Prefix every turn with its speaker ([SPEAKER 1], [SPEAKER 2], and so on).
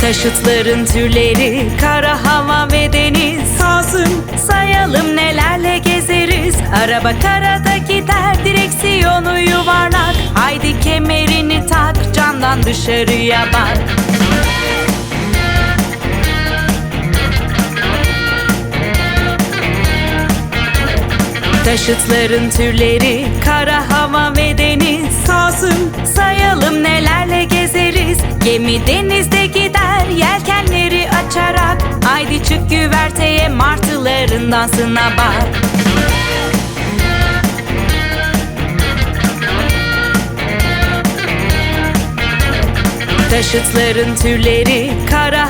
[SPEAKER 1] Taşıtların türleri, kara hava ve deniz.
[SPEAKER 2] Kalsın.
[SPEAKER 1] Sayalım nelerle gezeriz. Araba karada gider, direksiyonu yuvarlak. Haydi kemerini tak, camdan dışarıya bak. Taşıtların türleri kara hava ve deniz.
[SPEAKER 2] Kalsın
[SPEAKER 1] Sayalım nelerle gezeriz. Gemi denizde gider yelkenleri açarak. Haydi çık güverteye martıların dansına bak. Taşıtların türleri kara